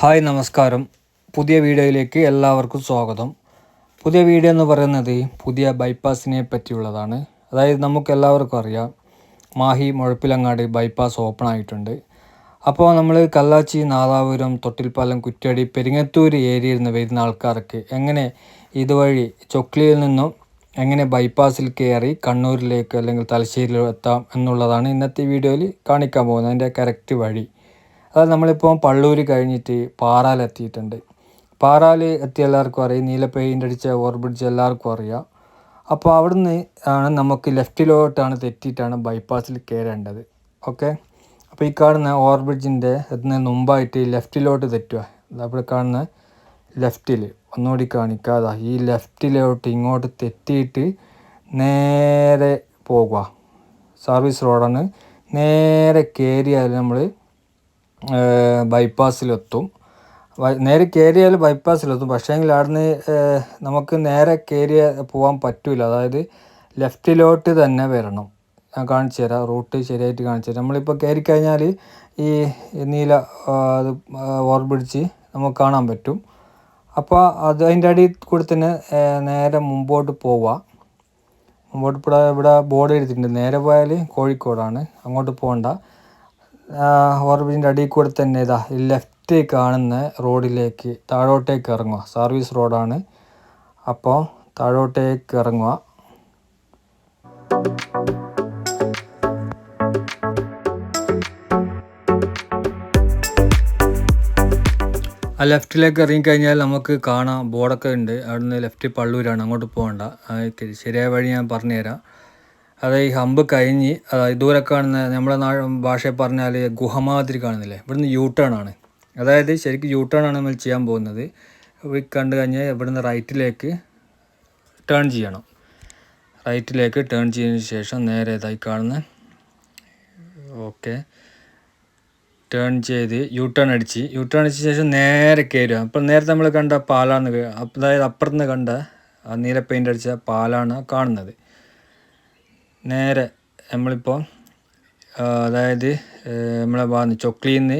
Hi നമസ്കാരം. പുതിയ വീഡിയോയിലേക്ക് എല്ലാവർക്കും സ്വാഗതം. പുതിയ വീഡിയോ എന്ന് പറയുന്നത് പുതിയ ബൈപ്പാസിനെ പറ്റിയുള്ളതാണ്. അതായത് നമുക്ക് എല്ലാവർക്കും അറിയാം മാഹി മുഴപ്പിലങ്ങാട് ബൈപ്പാസ് ഓപ്പൺ ആയിട്ടുണ്ട്. അപ്പോൾ നമ്മൾ കല്ലാച്ചി നാദാപുരം തൊട്ടിൽപ്പാലം കുറ്റ്യാടി പെരിങ്ങത്തൂർ ഏരിയയിൽ നിന്ന് വരുന്ന ആൾക്കാർക്ക് എങ്ങനെ ഇതുവഴി ചൊക്ലിയിൽ നിന്നും എങ്ങനെ ബൈപ്പാസിൽ കയറി കണ്ണൂരിലേക്ക് അല്ലെങ്കിൽ തലശ്ശേരിയിലോ എത്താം എന്നുള്ളതാണ് ഇന്നത്തെ വീഡിയോയിൽ കാണിക്കാൻ പോകുന്നത്. അതിന്റെ കറക്റ്റ് വഴി. അത് നമ്മളിപ്പോൾ പള്ളൂർ കഴിഞ്ഞിട്ട് പാറാലെത്തിയിട്ടുണ്ട് പാറാൽ എത്തിയ എല്ലാവർക്കും അറിയാം. നീല പെയിന്റ് അടിച്ച ഓവർ ബ്രിഡ്ജ് എല്ലാവർക്കും അറിയാം. അപ്പോൾ അവിടുന്ന് ആണ് നമുക്ക് ലെഫ്റ്റിലോട്ടാണ് തെറ്റിയിട്ടാണ് ബൈപ്പാസിൽ കയറേണ്ടത് ഓക്കെ? അപ്പോൾ ഈ കാണുന്ന ഓവർ ബ്രിഡ്ജിന്റെ ഇതിന് മുമ്പായിട്ട് ലെഫ്റ്റിലോട്ട് തെറ്റുക അവിടെ കാണുന്ന ലെഫ്റ്റിൽ ഒന്നുകൂടി കാണിക്കാതാ. ഈ ലെഫ്റ്റിലോട്ട് ഇങ്ങോട്ട് തെറ്റിയിട്ട് നേരെ പോകുക സർവീസ് റോഡാണ്. നേരെ കയറിയാൽ നമ്മൾ ബൈപ്പാസിലെത്തും. നേരെ കയറിയാൽ ബൈപ്പാസിലെത്തും. പക്ഷേങ്കിൽ അവിടുന്ന് നമുക്ക് നേരെ കയറി പോകാൻ പറ്റില്ല അതായത് ലെഫ്റ്റിലോട്ട് തന്നെ വരണം. ഞാൻ കാണിച്ചു തരാം. റൂട്ട് ശരിയായിട്ട് കാണിച്ചു തരാം. നമ്മളിപ്പോൾ കയറി കഴിഞ്ഞാൽ ഈ നീല അത് ഓർപ്പിടിച്ച് നമുക്ക് കാണാൻ പറ്റും. അപ്പോൾ അത് അതിന്റെ അടിയിൽ കൂടി തന്നെ നേരെ മുമ്പോട്ട് പോവുക മുമ്പോട്ട് ഇവിടെ ഇവിടെ ബോർഡ് എഴുതിയിട്ടുണ്ട് നേരെ പോയാൽ കോഴിക്കോടാണ്. അങ്ങോട്ട് പോകണ്ട ഓർബിറ്റിന്റെ അടിയിൽ കൂടെ തന്നെ ഇതാ ഈ ലെഫ്റ്റ് കാണുന്ന റോഡിലേക്ക് താഴോട്ടേക്ക് ഇറങ്ങുക. സർവീസ് റോഡാണ് അപ്പോൾ താഴോട്ടേക്ക് ഇറങ്ങുക. ആ ലെഫ്റ്റിലേക്ക് ഇറങ്ങിക്കഴിഞ്ഞാൽ നമുക്ക് കാണാം ബോർഡൊക്കെ ഉണ്ട്. അവിടുന്ന് ലെഫ്റ്റ് പള്ളൂരാണ്. അങ്ങോട്ട് പോകണ്ട. ശരിയായ വഴി ഞാൻ പറഞ്ഞുതരാം. അത് ഈ ഹമ്പ് കഴിഞ്ഞ് ദൂരെ കാണുന്ന നമ്മുടെ നാ ഭാഷയിൽ പറഞ്ഞാൽ ഗുഹമാതിരി കാണുന്നില്ലേ? ഇവിടുന്ന് യൂ ടേൺ ആണ്. അതായത് ശരിക്കും യൂ ടേൺ ആണ് നമ്മൾ ചെയ്യാൻ പോകുന്നത്. കണ്ടു കഴിഞ്ഞാൽ ഇവിടുന്ന് റൈറ്റിലേക്ക് ടേൺ ചെയ്യണം. റൈറ്റിലേക്ക് ടേൺ ചെയ്തതിന് ശേഷം നേരെ ഇതായി കാണുന്ന ഓക്കെ ടേൺ ചെയ്ത് യു ടേൺ അടിച്ച് യു ടേൺ അടിച്ച ശേഷം നേരെ കയറുക. അപ്പോൾ നേരത്തെ നമ്മൾ കണ്ട പാലാണ് അതായത് അപ്പുറത്ത് നിന്ന് കണ്ട നീല പെയിന്റ് അടിച്ച പാലാണ് കാണുന്നത്. നേരെ നമ്മളിപ്പോൾ അതായത് നമ്മളെ ഭാഗത്ത് ചൊക്ലിയിൽ നിന്ന്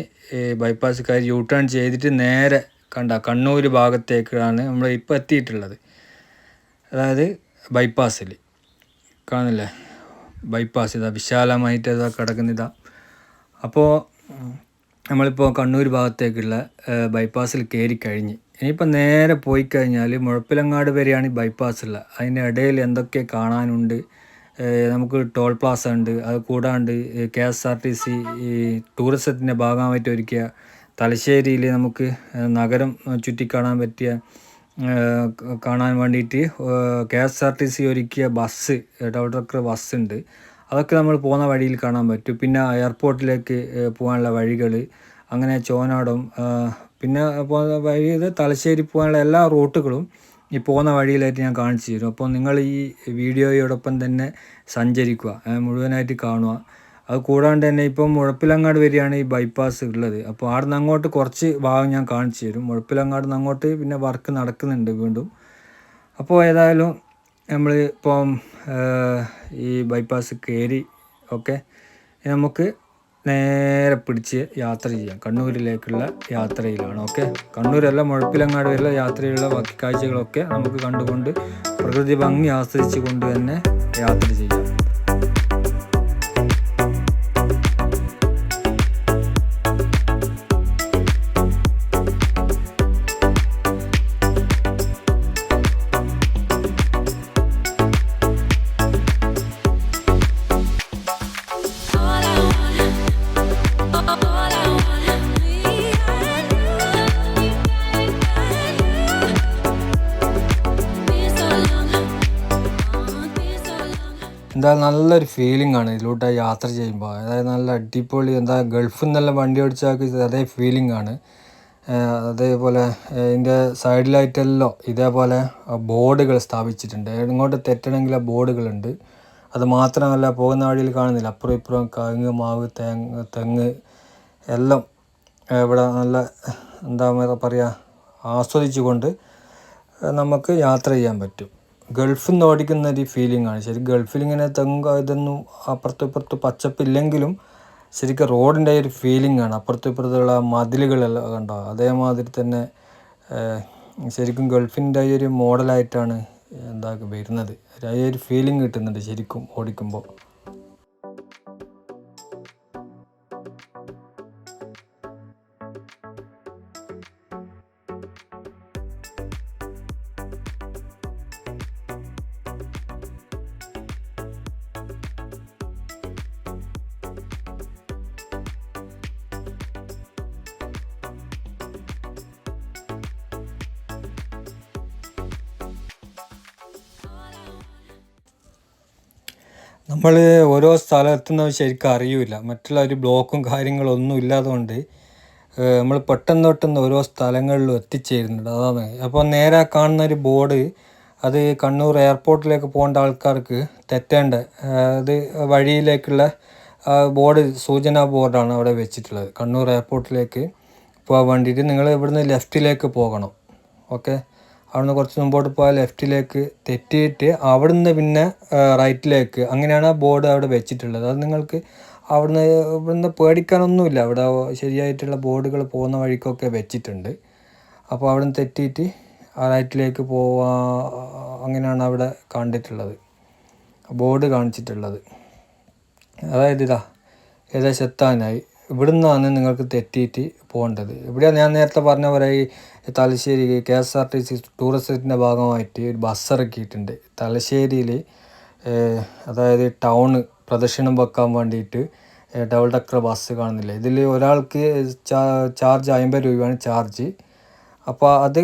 ബൈപ്പാസ് കയറി യൂ ടേൺ ചെയ്തിട്ട് നേരെ കണ്ട കണ്ണൂർ ഭാഗത്തേക്കാണ് നമ്മൾ ഇപ്പോൾ എത്തിയിട്ടുള്ളത്. അതായത് ബൈപ്പാസിൽ കാണുന്നില്ലേ? ബൈപ്പാസ് ഇതാ വിശാലമായിട്ട് ഇതാ കിടക്കുന്ന ഇതാ. അപ്പോൾ നമ്മളിപ്പോൾ കണ്ണൂർ ഭാഗത്തേക്കുള്ള ബൈപ്പാസിൽ കയറി കഴിഞ്ഞ്. ഇനിയിപ്പോൾ നേരെ പോയി കഴിഞ്ഞാൽ മുഴപ്പിലങ്ങാട് വരെയാണ് ഈ ബൈപ്പാസ് ഉള്ളത്. അതിന്റെ ഇടയിൽ എന്തൊക്കെ കാണാനുണ്ട്? നമുക്ക് ടോൾ പ്ലാസ ഉണ്ട് അത് കൂടാണ്ട് K S R T C ഈ ടൂറിസത്തിന്റെ ഭാഗമായിട്ട് ഒരുക്കിയ തലശ്ശേരിയിൽ നമുക്ക് നഗരം ചുറ്റിക്കാണാൻ പറ്റിയ കാണാൻ വേണ്ടിയിട്ട് K S R T C ഒരുക്കിയ ബസ് ഡബിൾ ട്രക്കർ ബസ് ഉണ്ട് അതൊക്കെ നമ്മൾ പോകുന്ന വഴിയിൽ കാണാൻ പറ്റും. പിന്നെ എയർപോർട്ടിലേക്ക് പോകാനുള്ള വഴികൾ അങ്ങനെ ചോനാടും പിന്നെ വഴി തലശ്ശേരി പോകാനുള്ള എല്ലാ റൂട്ടുകളും ഈ പോകുന്ന വഴിയിലായിട്ട് ഞാൻ കാണിച്ചു തരും. അപ്പോൾ നിങ്ങൾ ഈ വീഡിയോയോടൊപ്പം തന്നെ സഞ്ചരിക്കുക. മുഴുവനായിട്ട് കാണുക. അത് കൂടാണ്ട് തന്നെ ഇപ്പം മുഴപ്പിലങ്ങാട് വരെയാണ് ഈ ബൈപ്പാസ് ഉള്ളത്. അപ്പോൾ അവിടെ നിന്ന് അങ്ങോട്ട് കുറച്ച് ഭാഗം ഞാൻ കാണിച്ചു തരും. മുഴപ്പിലങ്ങാട് നിന്ന് അങ്ങോട്ട് പിന്നെ വർക്ക് നടക്കുന്നുണ്ട് വീണ്ടും. അപ്പോൾ ഏതായാലും നമ്മൾ ഇപ്പം ഈ ബൈപ്പാസ് കയറി ഓക്കെ നമുക്ക് നേരെ പിടിച്ച് യാത്ര ചെയ്യാം. കണ്ണൂരിലേക്കുള്ള യാത്രയിലാണ് ഓക്കെ? കണ്ണൂരല്ല മുഴപ്പിലങ്ങാട് വരെയുള്ള യാത്രയിലുള്ള ബാക്കി കാഴ്ചകളൊക്കെ നമുക്ക് കണ്ടുകൊണ്ട് പ്രകൃതി ഭംഗി ആസ്വദിച്ചു കൊണ്ട് തന്നെ യാത്ര ചെയ്യാം. Long. എന്താ നല്ലൊരു ഫീലിംഗ് ആണ് ഇതിലൂടെ യാത്ര ചെയ്യുമ്പോൾ അതായത് നല്ല അടിപൊളി എന്താ ഗൾഫിൽ നിന്നെല്ലാം വണ്ടി ഓടിച്ചാൽ അതേ ഫീലിംഗ് ആണ്. അതേപോലെ ഇതിന്റെ സൈഡിലായിട്ടെല്ലാം ഇതേപോലെ ബോർഡുകൾ സ്ഥാപിച്ചിട്ടുണ്ട്. ഇങ്ങോട്ട് തെറ്റണമെങ്കിൽ ആ ബോർഡുകളുണ്ട്. അത് മാത്രമല്ല പോകുന്ന വഴിയിൽ കാണുന്നില്ല. അപ്പുറം ഇപ്പുറം കങ്ങ് മാവ് തേങ്ങ തെങ്ങ് എല്ലാം ഇവിടെ നല്ല എന്താ പറയുക ആസ്വദിച്ചുകൊണ്ട് നമുക്ക് യാത്ര ചെയ്യാൻ പറ്റും. ഗൾഫിൽ നിന്ന് ഓടിക്കുന്ന ഒരു ഫീലിംഗ് ആണ്. ശരി ഗൾഫിൽ ഇങ്ങനെ തെങ്ങ് ഇതൊന്നും അപ്പുറത്തും ഇപ്പുറത്തും പച്ചപ്പില്ലെങ്കിലും ശരിക്കും റോഡിന്റെ ഒരു ഫീലിംഗ് ആണ്. അപ്പുറത്തും ഇപ്പുറത്തുള്ള മതിലുകളെല്ലാം കണ്ടോ? അതേമാതിരി തന്നെ ശരിക്കും ഗൾഫിന്റെ ഒരു മോഡലായിട്ടാണ് എന്താ വരുന്നത്. ഒരു ഫീലിംഗ് കിട്ടുന്നുണ്ട് ശരിക്കും ഓടിക്കുമ്പോൾ. നമ്മൾ ഓരോ സ്ഥലത്തുനിന്ന് ശരിക്കും അറിയില്ല. മറ്റുള്ള ഒരു ബ്ലോക്കും കാര്യങ്ങളും ഒന്നും ഇല്ലാത്തതുകൊണ്ട് നമ്മൾ പെട്ടെന്ന് പെട്ടെന്ന് ഓരോ സ്ഥലങ്ങളിലും എത്തിച്ചേരുന്നുണ്ട്. അതാണ്. അപ്പോൾ നേരെ കാണുന്ന ഒരു ബോർഡ് അത് കണ്ണൂർ എയർപോർട്ടിലേക്ക് പോകേണ്ട ആൾക്കാർക്ക് തെറ്റേണ്ട അത് വഴിയിലേക്കുള്ള ബോർഡ് സൂചനാ ബോർഡാണ് അവിടെ വെച്ചിട്ടുള്ളത്. കണ്ണൂർ എയർപോർട്ടിലേക്ക് പോകാൻ വേണ്ടിയിട്ട് നിങ്ങൾ ഇവിടുന്ന് ലെഫ്റ്റിലേക്ക് പോകണം. ഓക്കെ? അവിടുന്ന് കുറച്ച് മുമ്പോട്ട് പോയാൽ ലെഫ്റ്റിലേക്ക് തെറ്റിയിട്ട് അവിടുന്ന് പിന്നെ റൈറ്റിലേക്ക്. അങ്ങനെയാണ് ആ ബോർഡ് അവിടെ വെച്ചിട്ടുള്ളത്. അത് നിങ്ങൾക്ക് അവിടുന്ന് ഇവിടുന്ന് പേടിക്കാനൊന്നുമില്ല. അവിടെ ശരിയായിട്ടുള്ള ബോർഡുകൾ പോകുന്ന വഴിക്കൊക്കെ വെച്ചിട്ടുണ്ട്. അപ്പോൾ അവിടുന്ന് തെറ്റിയിട്ട് ആ റൈറ്റിലേക്ക് പോവാ അങ്ങനെയാണ് അവിടെ കണ്ടിട്ടുള്ളത്. ബോർഡ് കാണിച്ചിട്ടുള്ളത്. അതായത് ഇതാ ഏകദേശം എത്താനായി. ഇവിടുന്നാണ് നിങ്ങൾക്ക് തെറ്റിയിട്ട് പോകേണ്ടത്. ഇവിടെ ഞാൻ നേരത്തെ പറഞ്ഞ പോലെ ഈ Thalassery K S R T C ടൂറിസത്തിന്റെ ഭാഗമായിട്ട് ഒരു ബസ് ഇറക്കിയിട്ടുണ്ട്. തലശ്ശേരിയിൽ അതായത് ടൗണ് പ്രദക്ഷിണം വെക്കാൻ വേണ്ടിയിട്ട് ഡബിൾ ഡക്കർ ബസ് കാണുന്നില്ല. ഇതിൽ ഒരാൾക്ക് ചാർജ് അമ്പത് രൂപയാണ് ചാർജ് അപ്പോൾ അത്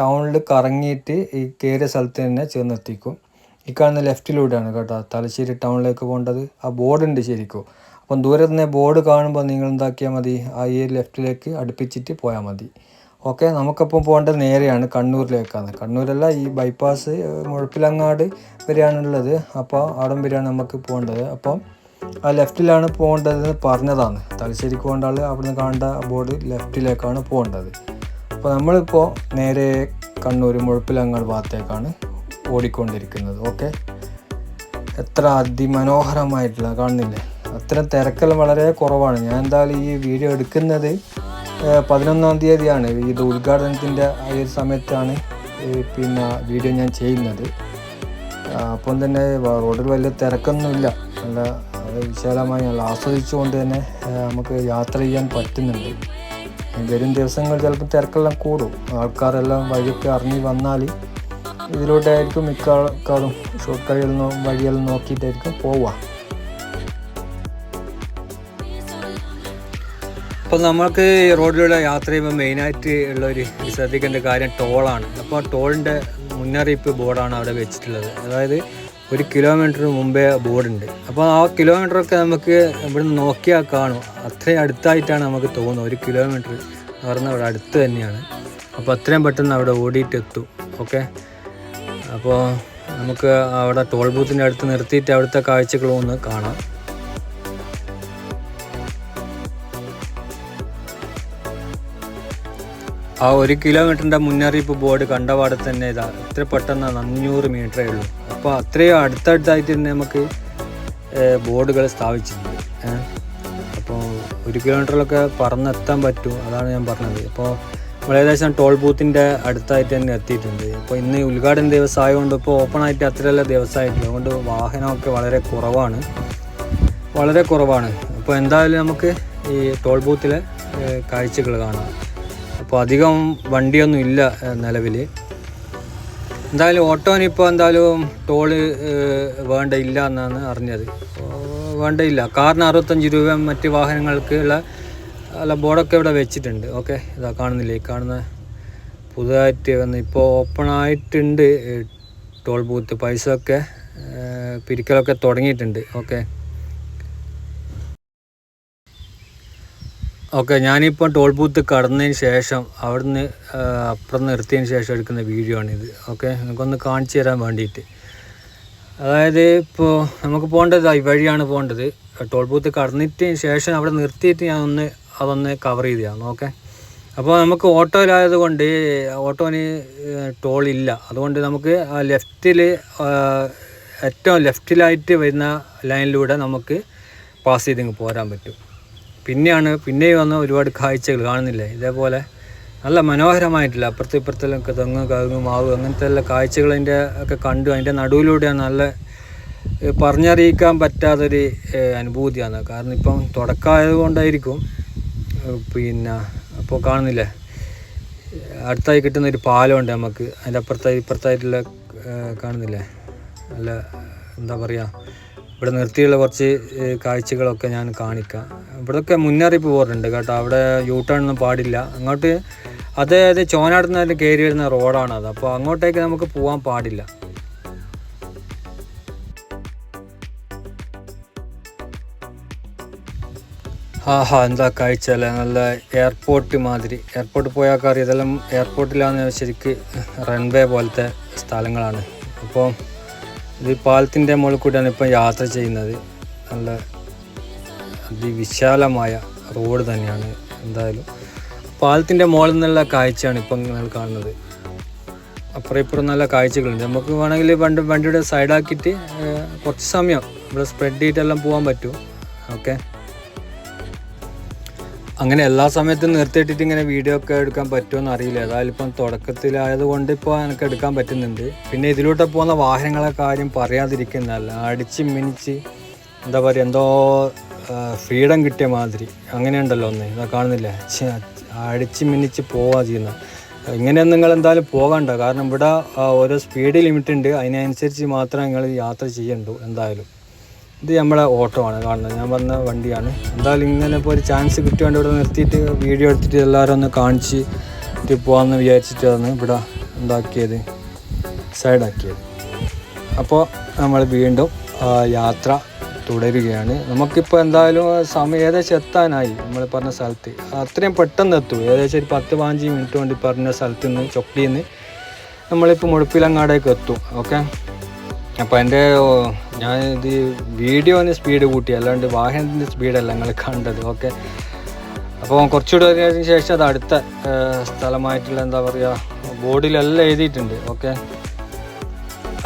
ടൗണിൽ കറങ്ങിയിട്ട് ഈ കയറിയ സ്ഥലത്ത് തന്നെ ചെന്നെത്തിക്കും. ഈ കാണുന്ന ലെഫ്റ്റിലൂടെയാണ് കേട്ടോ തലശ്ശേരി ടൗണിലേക്ക് പോകേണ്ടത്. ആ ബോർഡുണ്ട് ശരിക്കും. അപ്പം ദൂരെ നിന്ന് ബോർഡ് കാണുമ്പോൾ നിങ്ങൾ എന്താക്കിയാൽ മതി? ആ ഈ ലെഫ്റ്റിലേക്ക് അടുപ്പിച്ചിട്ട് പോയാൽ മതി. ഓക്കെ നമുക്കപ്പം പോകേണ്ടത് നേരെയാണ് കണ്ണൂരിലേക്കാണ്. കണ്ണൂരല്ല ഈ ബൈപ്പാസ് മുഴപ്പിലങ്ങാട് വരെയാണുള്ളത്. അപ്പോൾ അവിടം വരെയാണ് നമുക്ക് പോകേണ്ടത്. അപ്പം ആ ലെഫ്റ്റിലാണ് പോകേണ്ടതെന്ന് പറഞ്ഞതാണ്. തലശ്ശേരിക്ക് പോകേണ്ട ആൾ അവിടുന്ന് കാണേണ്ട ബോർഡ് ലെഫ്റ്റിലേക്കാണ് പോകേണ്ടത്. അപ്പോൾ നമ്മളിപ്പോൾ നേരെ കണ്ണൂർ മുഴപ്പിലങ്ങാട് ഭാഗത്തേക്കാണ് ഓടിക്കൊണ്ടിരിക്കുന്നത്. ഓക്കെ? എത്ര അതിമനോഹരമായിട്ടുള്ള കാണുന്നില്ലേ? അത്തരം തിരക്കെല്ലാം വളരെ കുറവാണ്. ഞാൻ എന്തായാലും ഈ വീഡിയോ എടുക്കുന്നത് പതിനൊന്നാം തീയതിയാണ്. ഇത് ഉദ്ഘാടനത്തിന്റെ ആ ഒരു സമയത്താണ് പിന്നെ വീഡിയോ ഞാൻ ചെയ്യുന്നത്. അപ്പം തന്നെ റോഡിൽ വലിയ തിരക്കൊന്നുമില്ല. നല്ല വിശാലമായി നല്ല ആസ്വദിച്ചുകൊണ്ട് തന്നെ നമുക്ക് യാത്ര ചെയ്യാൻ പറ്റുന്നുണ്ട്. വരും ദിവസങ്ങൾ ചിലപ്പോൾ തിരക്കെല്ലാം കൂടും. ആൾക്കാരെല്ലാം വഴിയൊക്കെ അറിഞ്ഞ് വന്നാൽ ഇതിലൂടെ ആയിരിക്കും മിക്ക ആൾക്കാരും ഷോർട്ട് കഴിയെല്ലാം വഴിയെല്ലാം നോക്കിയിട്ടായിരിക്കും പോവുക. അപ്പോൾ നമുക്ക് റോഡിലൂടെ യാത്ര ചെയ്യുമ്പോൾ മെയിനായിട്ട് ഉള്ള ഒരു ശ്രദ്ധിക്കേണ്ട കാര്യം ടോളാണ്. അപ്പോൾ ടോളിന്റെ മുന്നറിയിപ്പ് ബോർഡാണ് അവിടെ വെച്ചിട്ടുള്ളത്. അതായത് ഒരു കിലോമീറ്റർ മുമ്പേ ബോർഡുണ്ട്. അപ്പോൾ ആ കിലോമീറ്ററൊക്കെ നമുക്ക് ഇവിടെ നിന്ന് നോക്കിയാൽ കാണും. അത്രയും അടുത്തായിട്ടാണ് നമുക്ക് തോന്നുന്നത്. ഒരു കിലോമീറ്റർ എന്ന് പറഞ്ഞാൽ അവിടെ അടുത്ത് തന്നെയാണ്. അപ്പോൾ അത്രയും പെട്ടെന്ന് അവിടെ ഓടിയിട്ട് എത്തും ഓക്കെ? അപ്പോൾ നമുക്ക് അവിടെ ടോൾ ബൂത്തിന്റെ അടുത്ത് നിർത്തിയിട്ട് അവിടുത്തെ കാഴ്ചകളൊന്ന് കാണാം. ആ ഒരു കിലോമീറ്ററിന്റെ മുന്നറിയിപ്പ് ബോർഡ് കണ്ടപാടെ തന്നെ ഇതാ ഇത്ര പെട്ടെന്ന് അഞ്ഞൂറ് മീറ്ററേ ഉള്ളൂ. അപ്പോൾ അത്രയും അടുത്തടുത്തായിട്ട് തന്നെ നമുക്ക് ബോർഡുകൾ സ്ഥാപിച്ചിട്ടുണ്ട്. അപ്പോൾ ഒരു കിലോമീറ്ററിലൊക്കെ പറന്നെത്താൻ പറ്റും അതാണ് ഞാൻ പറഞ്ഞത്. അപ്പോൾ നമ്മൾ ഏകദേശം ടോൾ ബൂത്തിന്റെ അടുത്തായിട്ട് തന്നെ എത്തിയിട്ടുണ്ട്. അപ്പോൾ ഇന്ന് ഉദ്ഘാടന ദിവസം ആയതുകൊണ്ട് ഇപ്പോൾ ഓപ്പൺ ആയിട്ട് അത്രയല്ല ദിവസമായിട്ടില്ല അതുകൊണ്ട് വാഹനമൊക്കെ വളരെ കുറവാണ്. വളരെ കുറവാണ്. അപ്പോൾ എന്തായാലും നമുക്ക് ഈ ടോൾ ബൂത്തിലെ കാഴ്ചകൾ കാണാം. അപ്പോൾ അധികം വണ്ടിയൊന്നും ഇല്ല നിലവിൽ എന്തായാലും ഓട്ടോന് ഇപ്പോൾ എന്തായാലും ടോൾ വേണ്ട ഇല്ല എന്നാണ് അറിഞ്ഞത്. വേണ്ടയില്ല കാറിന് അറുപത്തഞ്ച് രൂപ മറ്റ് വാഹനങ്ങൾക്ക് ഉള്ള അല്ല ബോർഡൊക്കെ ഇവിടെ വെച്ചിട്ടുണ്ട്. ഓക്കെ ഇതാ കാണുന്നില്ലേ? കാണുന്ന പുതുതായിട്ട് വന്ന് ഇപ്പോൾ ഓപ്പൺ ആയിട്ടുണ്ട് ടോൾ ബൂത്ത് പൈസ ഒക്കെ പിരിക്കലൊക്കെ തുടങ്ങിയിട്ടുണ്ട്. ഓക്കെ. ഓക്കെ ഞാനിപ്പോൾ ടോൾ ബൂത്ത് കടന്നതിന് ശേഷം അവിടുന്ന് അപ്പുറം നിർത്തിയതിന് ശേഷം എടുക്കുന്ന വീഡിയോ ആണിത്. ഓക്കെ നമുക്കൊന്ന് കാണിച്ചു തരാൻ വേണ്ടിയിട്ട്. അതായത് ഇപ്പോൾ നമുക്ക് പോകേണ്ടത് ഈ വഴിയാണ് പോകേണ്ടത്. ടോൾ ബൂത്ത് കടന്നിട്ടതിന് ശേഷം അവിടെ നിർത്തിയിട്ട് ഞാൻ ഒന്ന് അതൊന്ന് കവർ ചെയ്തതാണ് ഓക്കെ അപ്പോൾ നമുക്ക് ഓട്ടോയിലായത് കൊണ്ട് ഓട്ടോന് ടോൾ ഇല്ല. അതുകൊണ്ട് നമുക്ക് ലെഫ്റ്റിൽ ഏറ്റവും ലെഫ്റ്റിലായിട്ട് വരുന്ന ലൈനിലൂടെ നമുക്ക് പാസ് ചെയ്തിങ്ങ് പോരാൻ പറ്റും. പിന്നെയാണ് പിന്നെയും വന്ന ഒരുപാട് കാഴ്ചകൾ കാണുന്നില്ലേ? ഇതേപോലെ നല്ല മനോഹരമായിട്ടില്ല? അപ്പുറത്തും ഇപ്പുറത്തെല്ലാം തെങ്ങ് കവുങ്ങ് മാവ് അങ്ങനത്തെ എല്ലാ കാഴ്ചകൾ അതിന്റെ ഒക്കെ കണ്ടു. അതിന്റെ നടുവിലൂടെയാണ് നല്ല പറഞ്ഞറിയിക്കാൻ പറ്റാത്തൊരു അനുഭൂതിയാണ്. കാരണം ഇപ്പം തുടക്കമായത് കൊണ്ടായിരിക്കും പിന്നെ അപ്പോൾ കാണുന്നില്ലേ? അടുത്തായി കിട്ടുന്ന ഒരു പാലമുണ്ട് നമുക്ക്. അതിന്റെ അപ്പുറത്തായി ഇപ്പുറത്തായിട്ടുള്ള കാണുന്നില്ലേ? നല്ല എന്താ പറയുക ഇവിടെ നിർത്തിയുള്ള കുറച്ച് കാഴ്ചകളൊക്കെ ഞാൻ കാണിക്കാം. ഇവിടെയൊക്കെ മുന്നറിയിപ്പ് പോറുണ്ട് കേട്ടോ. അവിടെ യൂ ടേൺ ഒന്നും പാടില്ല. അങ്ങോട്ട് അതായത് ചോനാടുന്ന കയറി വരുന്ന റോഡാണ് അത്. അപ്പോൾ അങ്ങോട്ടേക്ക് നമുക്ക് പോകാൻ പാടില്ല. ആഹാ എന്താ കാഴ്ച അല്ലേ? നല്ല എയർപോർട്ട് മാതിരി. എയർപോർട്ട് പോയാൽ അറിയാം. ഇതെല്ലാം എയർപോർട്ടിലാണെന്ന് ശരിക്ക് റൺവേ പോലത്തെ സ്ഥലങ്ങളാണ്. അപ്പോൾ ഇത് പാലത്തിന്റെ മുകളിൽ കൂടിയാണ് ഇപ്പം യാത്ര ചെയ്യുന്നത്. നല്ല അതിവിശാലമായ റോഡ് തന്നെയാണ് എന്തായാലും. പാലത്തിന്റെ മുകളിൽ നിന്നുള്ള കാഴ്ചയാണ് ഇപ്പം നിങ്ങൾ കാണുന്നത്. അപ്പുറം ഇപ്പുറം നല്ല കാഴ്ചകളുണ്ട്. നമുക്ക് വേണമെങ്കിൽ വണ്ടി വണ്ടിയുടെ സൈഡാക്കിയിട്ട് കുറച്ച് സമയം ഇവിടെ സ്പ്രെഡ് ചെയ്തിട്ടെല്ലാം പോകാൻ പറ്റും. ഓക്കെ? അങ്ങനെ എല്ലാ സമയത്തും നിർത്തിയിട്ടിട്ട് ഇങ്ങനെ വീഡിയോ ഒക്കെ എടുക്കാൻ പറ്റുമെന്ന് അറിയില്ല. ഏതായാലും ഇപ്പം തുടക്കത്തിലായത് കൊണ്ട് ഇപ്പോൾ എനിക്ക് എടുക്കാൻ പറ്റുന്നുണ്ട്. പിന്നെ ഇതിലൂടെ പോകുന്ന വാഹനങ്ങളെ കാര്യം പറയാതിരിക്കുന്നതല്ല അടിച്ച് മിനിച്ച് എന്താ പറയുക എന്തോ ഫ്രീഡം കിട്ടിയ മാതിരി. അങ്ങനെയുണ്ടല്ലോ ഒന്ന്. ഇതാ കാണുന്നില്ല? അടിച്ച് മിനിച്ച് പോവാ ചെയ്യുന്ന ഇങ്ങനെയൊന്നും നിങ്ങൾ എന്തായാലും പോകണ്ട. കാരണം ഇവിടെ ഓരോ സ്പീഡ് ലിമിറ്റ് ഉണ്ട്. അതിനനുസരിച്ച് മാത്രമേ നിങ്ങൾ യാത്ര ചെയ്യണ്ടൂ എന്തായാലും. ഇത് നമ്മളെ ഓട്ടോ ആണ് കാണുന്നത്. ഞാൻ വന്ന വണ്ടിയാണ്. എന്തായാലും ഇങ്ങനെ ഇപ്പോൾ ഒരു ചാൻസ് കിട്ടിയോണ്ട് ഇവിടെ നിർത്തിയിട്ട് വീഡിയോ എടുത്തിട്ട് എല്ലാവരും ഒന്ന് കാണിച്ച് പോകാമെന്ന് വിചാരിച്ചിട്ടാണ് ഇവിടെ എന്താക്കിയത് സൈഡാക്കിയത് അപ്പോൾ നമ്മൾ വീണ്ടും യാത്ര തുടരുകയാണ്. നമുക്കിപ്പോൾ എന്തായാലും സമയം ഏകദേശം എത്താനായി. നമ്മൾ പറഞ്ഞ സ്ഥലത്ത്. അത്രയും പെട്ടെന്ന് എത്തും. ഏകദേശം ഒരു പത്ത് പതിനഞ്ച് മിനിറ്റ് കൊണ്ട് പറഞ്ഞ സ്ഥലത്ത് നിന്ന് ചൊക്ലിയിൽ നിന്ന് നമ്മളിപ്പോൾ മുഴപ്പിലങ്ങാടേക്ക് എത്തും. ഓക്കെ അപ്പോൾ എന്റെ ഞാൻ ഇത് വീഡിയോന് സ്പീഡ് കൂട്ടി അല്ലാണ്ട് വാഹനത്തിന്റെ സ്പീഡല്ല നിങ്ങൾ കണ്ടത്. ഓക്കെ അപ്പോൾ കുറച്ചുകൂടെ കഴിഞ്ഞതിന് ശേഷം അത് അടുത്ത സ്ഥലമായിട്ടുള്ള എന്താ പറയുക ബോർഡിലെല്ലാം എഴുതിയിട്ടുണ്ട്. ഓക്കെ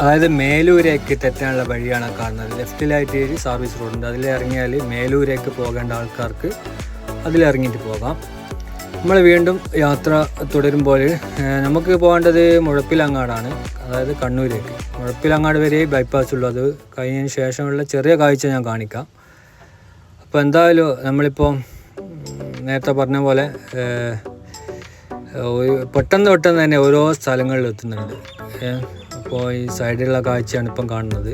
അതായത് മേലൂരേക്ക് തെറ്റാനുള്ള വഴിയാണ് കാണുന്നത്. ലെഫ്റ്റിലായിട്ട് ഒരു സർവീസ് റോഡുണ്ട് അതിലിറങ്ങിയാൽ മേലൂരേക്ക് പോകേണ്ട ആൾക്കാർക്ക് അതിലിറങ്ങിയിട്ട് പോകാം. നമ്മൾ വീണ്ടും യാത്ര തുടരുമ്പോൾ നമുക്ക് പോകേണ്ടത് മുഴപ്പിലങ്ങാടാണ് അതായത് കണ്ണൂരേക്ക്. മുഴപ്പിലങ്ങാട് വരെ ബൈപ്പാസ് ഉള്ളൂ. അത് കഴിഞ്ഞതിന് ശേഷമുള്ള ചെറിയ കാഴ്ച ഞാൻ കാണിക്കാം. അപ്പോൾ എന്തായാലും നമ്മളിപ്പോൾ നേരത്തെ പറഞ്ഞ പോലെ പെട്ടെന്ന് പെട്ടെന്ന് തന്നെ ഓരോ സ്ഥലങ്ങളിൽ എത്തുന്നുണ്ട്. അപ്പോൾ ഈ സൈഡിലുള്ള കാഴ്ചയാണ് ഇപ്പം കാണുന്നത്.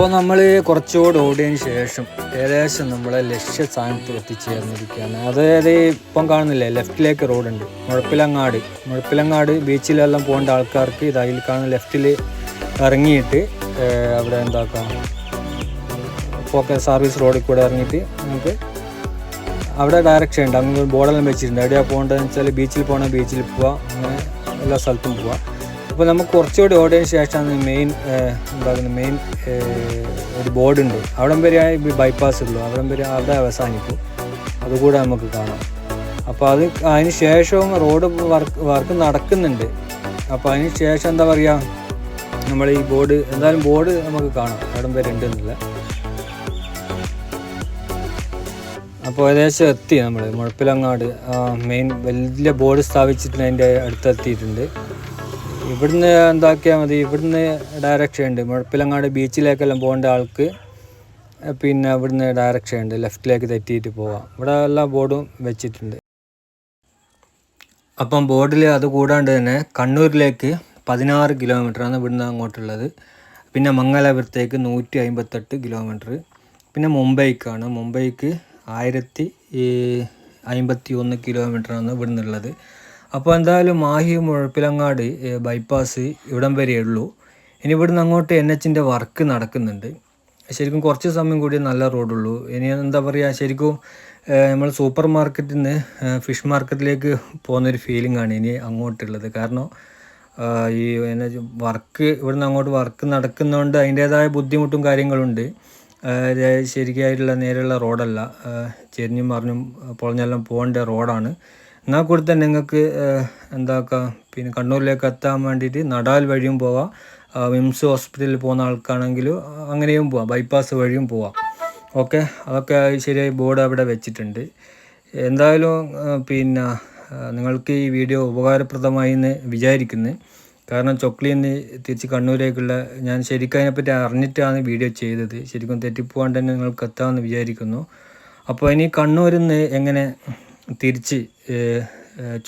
അപ്പോൾ നമ്മൾ കുറച്ചുകൂടെ ഓടിയതിന് ശേഷം ഏകദേശം നമ്മളെ ലക്ഷ്യ സ്ഥാനത്ത് എത്തിച്ചേർന്നിരിക്കുകയാണ്. അതായത് ഇപ്പം കാണുന്നില്ലേ ലെഫ്റ്റിലേക്ക് റോഡുണ്ട് മുഴപ്പിലങ്ങാട്. മുഴപ്പിലങ്ങാട് ബീച്ചിലെല്ലാം പോകേണ്ട ആൾക്കാർക്ക് ഇത് അതിൽ കാണുന്ന ലെഫ്റ്റിൽ ഇറങ്ങിയിട്ട് അവിടെ എന്താക്കാം പോക്കെ സർവീസ് റോഡിൽ കൂടെ ഇറങ്ങിയിട്ട് നമുക്ക് അവിടെ ഡയറക്ഷൻ ഉണ്ട്. അങ്ങനെ ബോർഡെല്ലാം വെച്ചിട്ടുണ്ട്. എവിടെയാണ് പോകേണ്ടതെന്ന് വെച്ചാൽ ബീച്ചിൽ പോകണം ബീച്ചിൽ പോവാം അങ്ങനെ എല്ലാ സ്ഥലത്തും പോവാം. അപ്പോൾ നമുക്ക് കുറച്ചുകൂടി ഓടിയതിന് ശേഷമാണ് മെയിൻ എന്താകുന്നത് മെയിൻ ഒരു ബോർഡുണ്ട് അവിടം വരെ ബൈപ്പാസ് ഉള്ളൂ. അവിടം വരെ അവിടെ അവസാനിക്കും. അതുകൂടെ നമുക്ക് കാണാം. അപ്പോൾ അത് അതിന് ശേഷവും റോഡ് വർക്ക് വർക്ക് നടക്കുന്നുണ്ട്. അപ്പോൾ അതിന് ശേഷം എന്താ പറയുക നമ്മൾ ഈ ബോർഡ് എന്തായാലും ബോർഡ് നമുക്ക് കാണാം. അവിടം വരെ ഉണ്ട് എന്നുള്ള. അപ്പോൾ ഏകദേശം എത്തി നമ്മൾ മുഴപ്പിലങ്ങാട് മെയിൻ വലിയ ബോർഡ് സ്ഥാപിച്ചിട്ട് അതിന്റെ അടുത്തെത്തിയിട്ടുണ്ട്. ഇവിടുന്ന് എന്താക്കിയാൽ മതി. ഇവിടുന്ന് ഡയറക്ഷൻ ഉണ്ട്. മുഴപ്പിലങ്ങാട് ബീച്ചിലേക്കെല്ലാം പോകേണ്ട ആൾക്ക് പിന്നെ ഇവിടുന്ന് ഡയറക്ഷൻ ഉണ്ട്. ലെഫ്റ്റിലേക്ക് തെറ്റിയിട്ട് പോവാം. ഇവിടെ എല്ലാ ബോർഡും വെച്ചിട്ടുണ്ട്. അപ്പം ബോർഡിൽ അത് കൂടാണ്ട് തന്നെ കണ്ണൂരിലേക്ക് പതിനാറ് കിലോമീറ്ററാണ് ഇവിടുന്ന് അങ്ങോട്ടുള്ളത്. പിന്നെ മംഗലാപുരത്തേക്ക് നൂറ്റി അമ്പത്തെട്ട് കിലോമീറ്റർ പിന്നെ മുംബൈക്കാണ്. മുംബൈക്ക് ആയിരത്തി അമ്പത്തി ഒന്ന് കിലോമീറ്ററാണ് ഇവിടുന്ന് ഉള്ളത് അപ്പോൾ എന്തായാലും മാഹി മുഴപ്പിലങ്ങാട് ബൈപ്പാസ് ഇവിടം വരെ ഉള്ളൂ. ഇനി ഇവിടുന്ന് അങ്ങോട്ട് എൻ എച്ചിന്റെ വർക്ക് നടക്കുന്നുണ്ട്. ശരിക്കും കുറച്ച് സമയം കൂടി നല്ല റോഡുള്ളൂ ഇനി എന്താ പറയുക ശരിക്കും നമ്മൾ സൂപ്പർ മാർക്കറ്റിൽ നിന്ന് ഫിഷ് മാർക്കറ്റിലേക്ക് പോകുന്നൊരു ഫീലിംഗ് ആണ് ഇനി അങ്ങോട്ടുള്ളത്. കാരണം ഈ എന്നെ വർക്ക് ഇവിടുന്ന് അങ്ങോട്ട് വർക്ക് നടക്കുന്നതുകൊണ്ട് അതിന്റേതായ ബുദ്ധിമുട്ടും കാര്യങ്ങളുണ്ട്. ശരിക്കായിട്ടുള്ള നേരെയുള്ള റോഡല്ല ചെരിഞ്ഞും മറിഞ്ഞും പൊളഞ്ഞെല്ലാം പോകേണ്ട റോഡാണ് എന്നാൽ കൂടി തന്നെ നിങ്ങൾക്ക് എന്താക്കാം പിന്നെ കണ്ണൂരിലേക്ക് എത്താൻ വേണ്ടിയിട്ട് നടാൽ വഴിയും പോവാം. മിംസ് ഹോസ്പിറ്റലിൽ പോകുന്ന ആൾക്കാണെങ്കിലും അങ്ങനെയും പോവാം. ബൈപ്പാസ് വഴിയും പോവാം. ഓക്കെ? അതൊക്കെ ശരിയായി ബോർഡ് അവിടെ വെച്ചിട്ടുണ്ട്. എന്തായാലും പിന്നെ നിങ്ങൾക്ക് ഈ വീഡിയോ ഉപകാരപ്രദമായി എന്ന് വിചാരിക്കുന്നു. കാരണം ചൊക്ലിയിൽ നിന്ന് തിരിച്ച് കണ്ണൂരേക്കുള്ള ഞാൻ ശരിക്കും അതിനെപ്പറ്റി അറിഞ്ഞിട്ടാണ് വീഡിയോ ചെയ്തത്. ശരിക്കും തെറ്റിപ്പോകാണ്ട് തന്നെ നിങ്ങൾക്ക് എത്താമെന്ന് വിചാരിക്കുന്നു. അപ്പോൾ ഇനി കണ്ണൂരിൽ നിന്ന് എങ്ങനെ തിരിച്ച്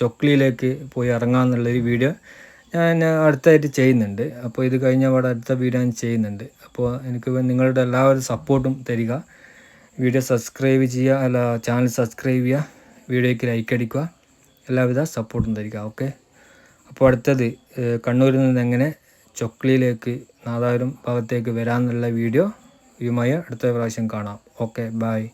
ചൊക്ലിയിലേക്ക് പോയി ഇറങ്ങാമെന്നുള്ളൊരു വീഡിയോ ഞാൻ അടുത്തായിട്ട് ചെയ്യുന്നുണ്ട്. അപ്പോൾ ഇത് കഴിഞ്ഞ പാടെ അടുത്ത വീഡിയോ ഞാൻ ചെയ്യുന്നുണ്ട്. അപ്പോൾ എനിക്ക് നിങ്ങളുടെ എല്ലാവരും സപ്പോർട്ടും തരിക. വീഡിയോ സബ്സ്ക്രൈബ് ചെയ്യുക അല്ല ചാനൽ സബ്സ്ക്രൈബ് ചെയ്യുക വീഡിയോയ്ക്ക് ലൈക്ക് അടിക്കുക എല്ലാവിധ സപ്പോർട്ടും തരിക. ഓക്കെ? അപ്പോൾ അടുത്തത് കണ്ണൂരിൽ നിന്ന് എങ്ങനെ ചൊക്ലിയിലേക്ക് നാദാപുരം ഭാഗത്തേക്ക് വരാമെന്നുള്ള വീഡിയോ ഇതുമായി അടുത്ത പ്രാവശ്യം കാണാം. Okay bye